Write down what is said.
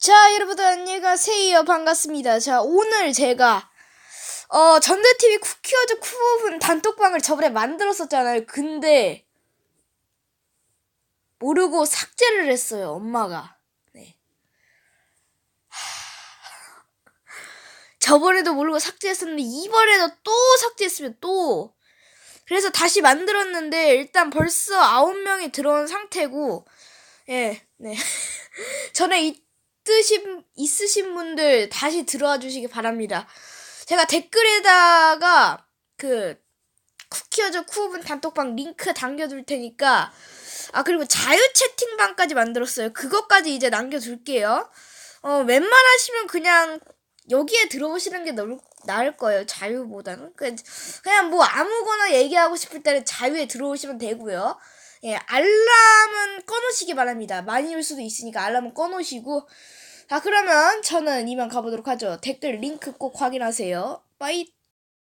자, 여러분들 안녕하세요. 반갑습니다. 자, 오늘 제가 어, 전자TV 쿠키어즈 쿠오븐 단톡방을 저번에 만들었었잖아요. 근데 모르고 삭제를 했어요. 엄마가. 네. 하... 저번에도 모르고 삭제했었는데 이번에도 또 삭제했으면 또 그래서 다시 만들었는데 일단 벌써 아홉 명이 들어온 상태고 예, 네. 전에 있으신, 있으신 분들 다시 들어와 주시기 바랍니다. 제가 댓글에다가 그 쿠키어즈 쿠오븐 단톡방 링크 남겨둘 테니까 아 그리고 자유 채팅방까지 만들었어요. 그것까지 이제 남겨둘게요. 어 웬만하시면 그냥 여기에 들어오시는 게 너무 나을 거예요. 자유보다는 그냥, 그냥 뭐 아무거나 얘기하고 싶을 때는 자유에 들어오시면 되고요. 예, 알람은 꺼놓으시기 바랍니다. 많이 올 수도 있으니까 알람은 꺼놓으시고. 자, 그러면 저는 이만 가보도록 하죠. 댓글 링크 꼭 확인하세요. 빠이.